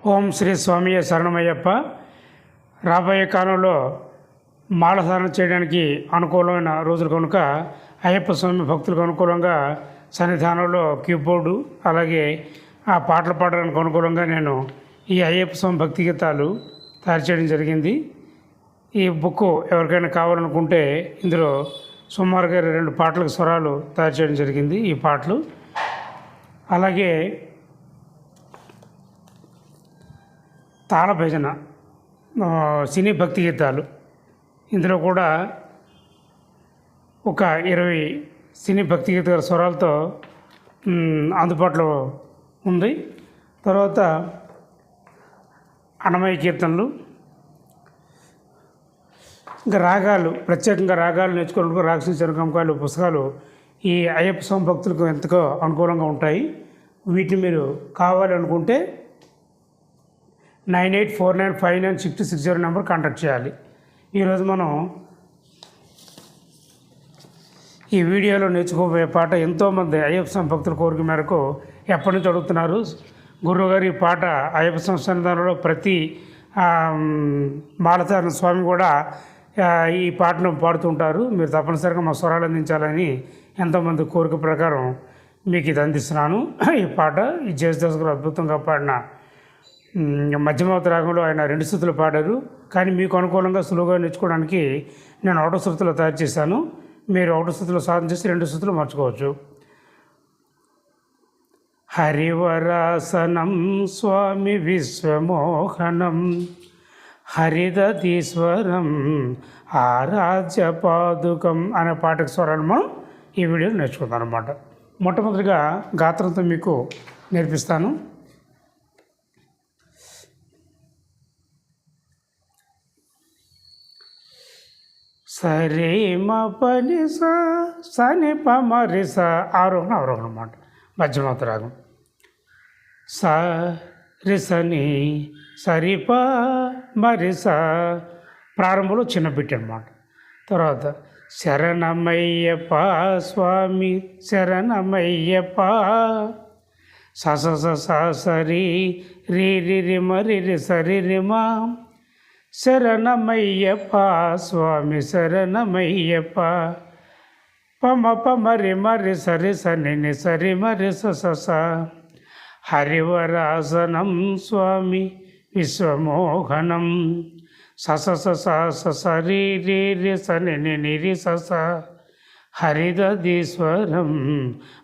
ఓం శ్రీ స్వామి శరణమయ్యప్ప. రాబోయే కాలంలో మాలధారణ చేయడానికి అనుకూలమైన రోజులు కనుక అయ్యప్ప స్వామి భక్తులకు అనుకూలంగా సన్నిధానంలో కీబోర్డు అలాగే ఆ పాటలు పాడడానికి అనుకూలంగా నేను ఈ అయ్యప్ప స్వామి భక్తి గీతాలు తయారు చేయడం జరిగింది. ఈ బుక్ ఎవరికైనా కావాలనుకుంటే ఇందులో సుమారుగా రెండు పాటలకు స్వరాలు తయారు చేయడం జరిగింది ఈ పాటలు. అలాగే తాళ భజన సినీ భక్తి గీతాలు. ఇందులో కూడా ఒక ఇరవై సినీ భక్తి గీతాల స్వరాలతో అందుబాటులో ఉంది. తర్వాత అన్నమయ కీర్తనలు ఇంకా రాగాలు ప్రత్యేకంగా రాగాలు నేర్చుకోవడానికి రాక్షస చరకంకాలు పుస్తకాలు ఈ అయ్యప్ప స్వామి భక్తులకు ఎంతగా అనుకూలంగా ఉంటాయి. వీటిని మీరు కావాలనుకుంటే nine eight four nine five nine six six zero number contact చేయాలి. ఈరోజు మనం ఈ వీడియోలో నేర్చుకోబోయే పాట ఎంతోమంది అయ్యప్ప సంభక్తుల కోరిక మేరకు ఎప్పటి నుంచి అడుగుతున్నారు. గురువుగారు ఈ పాట అయ్యప్ప సంస్థానంలో ప్రతి మాలచారణ స్వామి కూడా ఈ పాటను పాడుతుంటారు మీరు తప్పనిసరిగా మా స్వరాలు అందించాలని ఎంతోమంది కోరిక ప్రకారం మీకు ఇది అందిస్తున్నాను. ఈ పాట ఈ జయదాస్ గారు అద్భుతంగా పాడిన మధ్యమావతి రాగంలో ఆయన రెండు శృతులు పాడారు. కానీ మీకు అనుకూలంగా సులువుగా నేర్చుకోవడానికి నేను ఒకటో స్థుతులు తయారు చేశాను. మీరు ఒకటో శృతులు సాధన చేసి రెండు శృతులు మార్చుకోవచ్చు. హరివరాసనం స్వామి విశ్వమోహనం హరిదీశ్వరం ఆరాధ్య పాదుకం అనే పాటకు స్వరాలు మనం ఈ వీడియోలో నేర్చుకుందాం అనమాట మొట్టమొదటిగా గాత్రంతో మీకు నేర్పిస్తాను. సరే మ పని సని పమరి స సా ఆరోహణ అవరోహణ అన్నమాట. మధ్యమంత రాగం. స రిసని సరిప మరిస ప్రారంభంలో చిన్న బిట్ అనమాట తర్వాత శరణమయ్యప్ప స్వామి శరణమయ్యప్ప స స స స సరి రి రి రి మరి రి సరి రిమా శరణమయ్యప్ప స్వామి శరణమయ్యప్ప పమ పమరి మరి సరి సని ని సరి మరి సస హరివరాసనం స్వామి విశ్వమోహనం సస స స సరి రి రి సని ని ని రి హరిదీశ్వరం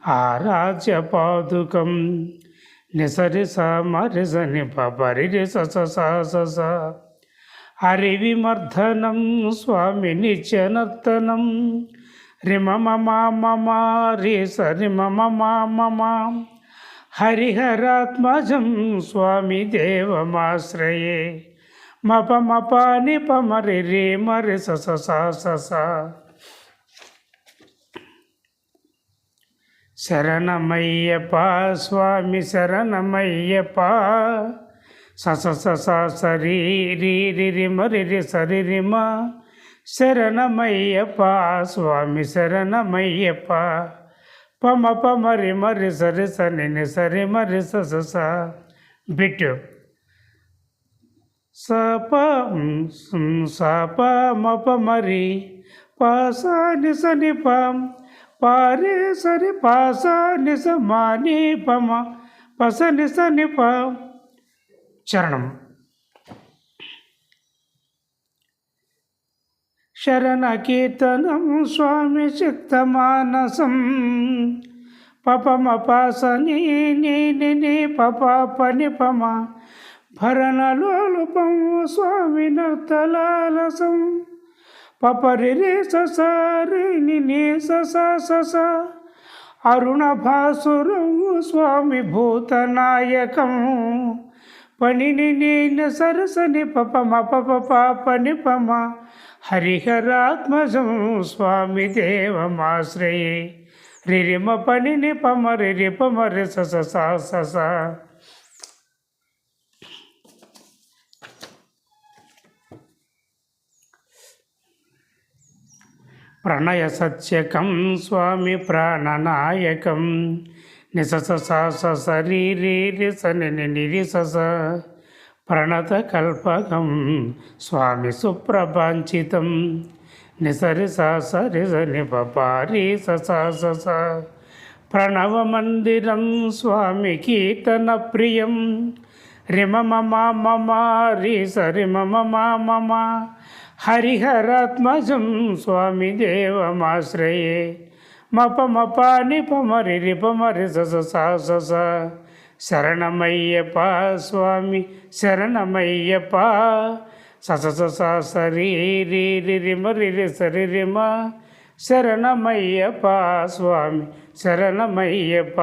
ఆరాధ్య పాదుకం నిసరి స మరి సని పరి రి స స స స స హరివిమర్ధనం స్వామి నిత్యనర్తనం రిమ మమ మమ రి సరి మమ హరిహరాత్మజం స్వామి దేవమాశ్రయే. మప మప నిప మరి రే మరి స. శరణమయ్యప్ప స్వామి శరణమయ్యప్ప. స స సరి రి రి మరి రి సరి రి శరణమయ్యప్ప స్వామి శరణమయ్యప్ప. పమ పమ రి మరి సరి సని సరి మరి స బిట్టు. సప సప మప మరి పాసాని సని ని పారే సరి పాసాని సమాని పమ పసని సని ని చరణం శరణకీర్తనం స్వామి శక్తమానసం. పపమ పాసని నీ ని భరణలోలుపం స్వామి నర్తలాలసం. పపరి రే సస రే సస అరుణ భాసురం స్వామి భూతనాయకం పనిని నేను సరసని పపమ మ పప పాపని పమ. హరిహరాత్మజం స్వామి దేవమాశ్రయే రిరిమ పనిని పమ రిరి పమ రి స స. ప్రణయ సత్యకం స్వామి ప్రాణనాయకం. నిస స స స స రి స ని స ప్రణత కల్పకం స్వామి సుప్రభాంచితం. నిసరి స సరి సని పారి స ప్రణవ మందిరం స్వామి కీర్తన ప్రియం. రిమ మమ మమ మమ హరిహరాత్మజం స్వామి దేవమాశ్రయే. మప మప నిపమరి రిపమరి రి స స శరణమయ్యప్ప స్వామి శరణమయ్యప్ప. స స సరి రి రి రిమ రి రి సరి రిమ శరణమయ్యప్ప స్వామి శరణమయ్యప్ప.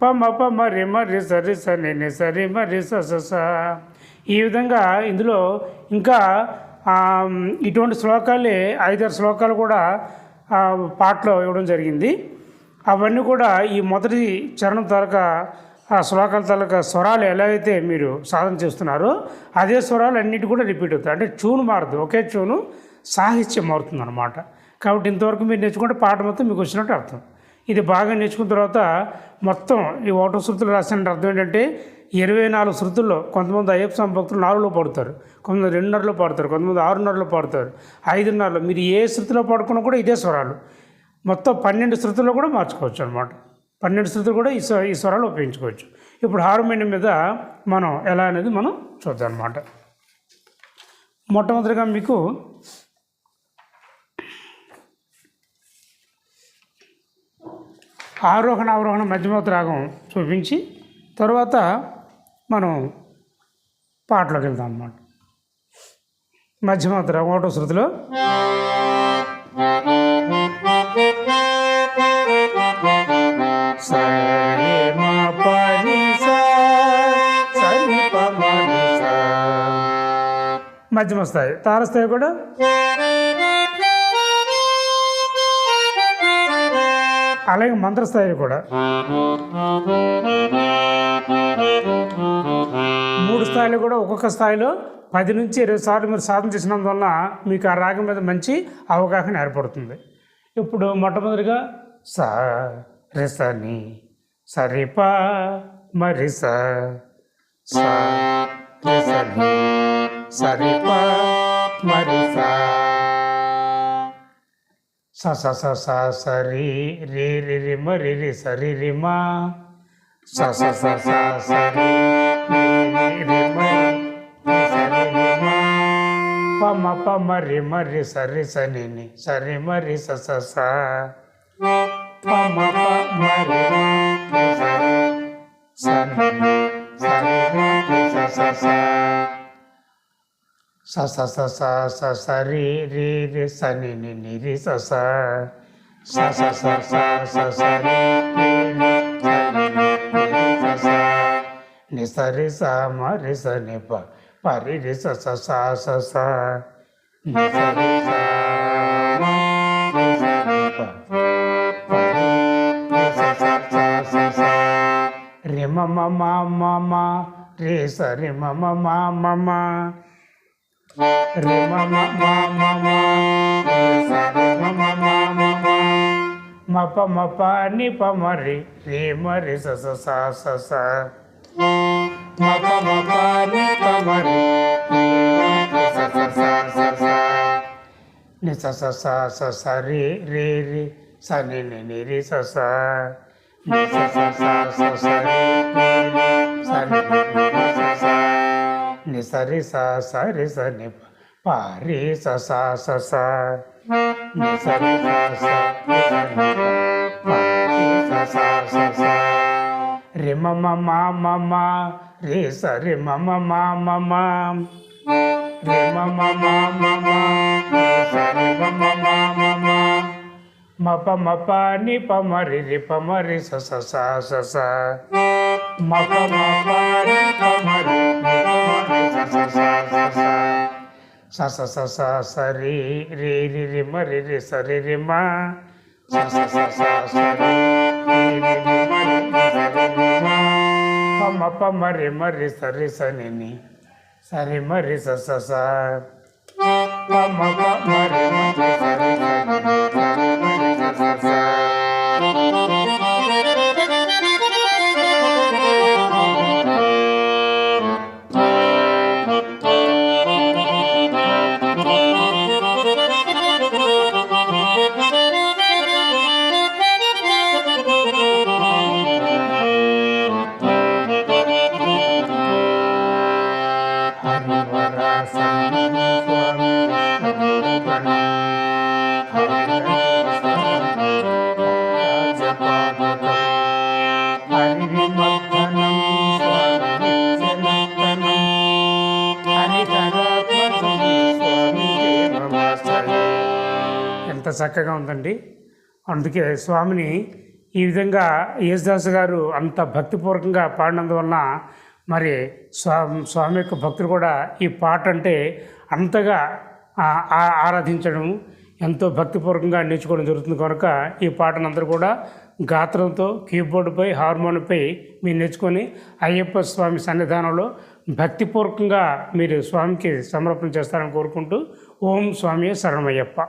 పమ పమ రిమ రి సరి సని ని సరి మరి స స ఈ విధంగా ఇందులో ఇంకా ఇటువంటి శ్లోకాలే ఐదారు శ్లోకాలు కూడా పాటలో ఇవ్వడం జరిగింది. అవన్నీ కూడా ఈ మొదటి చరణం తాలూకా ఆ శ్లోకాల తాలూకా స్వరాలు ఎలా అయితే మీరు సాధన చేస్తున్నారో అదే స్వరాలు అన్నిటి కూడా రిపీట్ అవుతాయి. అంటే ట్యూన్ మారదు. ఒకే ట్యూను సాహిత్యం మారుతుంది అనమాట కాబట్టి ఇంతవరకు మీరు నేర్చుకుంటే పాట మొత్తం మీకు వచ్చినట్టు అర్థం. ఇది బాగా నేర్చుకున్న తర్వాత మొత్తం ఈ ఓటో శృతులు రాసిన అర్థం ఏంటంటే ఇరవై నాలుగు శృతుల్లో కొంతమంది అయ్యప్ప స్వామి భక్తులు నాలుగులో పాడుతారు. కొంతమంది రెండున్నరలో పాడతారు. కొంతమంది ఆరున్నరలో పాడతారు. ఐదున్నరలో మీరు ఏ శృతిలో పాడుకున్నా కూడా ఇదే స్వరాలు. మొత్తం పన్నెండు శృతుల్లో కూడా మార్చుకోవచ్చు అనమాట పన్నెండు శృతులు కూడా ఈ స్వ- ఈ స్వరాలు ఉపయోగించుకోవచ్చు. ఇప్పుడు హార్మోనియం మీద మనం ఎలా అనేది మనం చూద్దాం అనమాట మొట్టమొదటిగా మీకు ఆరోహణ అవరోహణ మధ్యమత రాగం చూపించి తర్వాత మనం పాటలోకి వెళ్దాం అన్నమాట. మధ్యమాత్ర ఒకటో శృతిలో. మధ్యమ స్థాయి. తారస్థాయి కూడా? అలాగే మంత్రస్థాయి కూడా. స్థాయిలో కూడా ఒక్కొక్క స్థాయిలో పది నుంచి ఇరవై సార్లు మీరు సాధన చేసినందువల్ల మీకు ఆ రాగం మీద మంచి అవగాహన ఏర్పడుతుంది. ఇప్పుడు మొట్టమొదటిగా స రిసని సరిపా మరి స స రిసని సరిపా మరి స. స స స స సరి రి రి రి మ రి సరి రిమా పమ పమరి మరి సరి సని సరి మరి స పమ పమరి సరి రి రి సని ని రి స స స స స స స రి నిసరి సా మరి స నిప పరి రి స స సా స స నిసరి సా రిమ మమ మమ రే స రిమ మప మప నిప మరి రే మరి స స స ని ప రే రి స స స స స ని రి రే రి స ని ని ని రి స స ని స స స స స రి రి స ని ని ని రి స స ని స రి స స రి స ని ప రి స స స స ని స రి స స రి స ని ప రి స స స స రి మ మ మ మ మ రే సరి మమ మమ రే మమ మమ సరి మమ మమ మప మప ని పమరి రి పమరి స స స స స మప మప ని పమరి స స స స స రి రి రి రి మ రి రి స రి మా స స స స రి ಪಾಪ ಮರಿ ಮರಿ ಸರಿ ಸನಿ ಸರಿ ಮರಿ ಸ ಸ. ಸ ಮ ಮ ಸರಿ చక్కగా ఉందండి. అందుకే స్వామిని ఈ విధంగా యేసుదాస్ గారు అంత భక్తిపూర్వకంగా పాడినందువలన మరి స్వా స్వామి యొక్క భక్తులు కూడా ఈ పాట అంటే అంతగా ఆ- ఆరాధించడం ఎంతో భక్తిపూర్వకంగా నేర్చుకోవడం జరుగుతుంది. కనుక ఈ పాటను అందరూ కూడా గాత్రంతో కీబోర్డుపై హార్మోన్పై మీరు నేర్చుకొని అయ్యప్ప స్వామి సన్నిధానంలో భక్తిపూర్వకంగా మీరు స్వామికి సమర్పణ చేస్తారని కోరుకుంటూ ఓం స్వామి శరణమయ్యప్ప.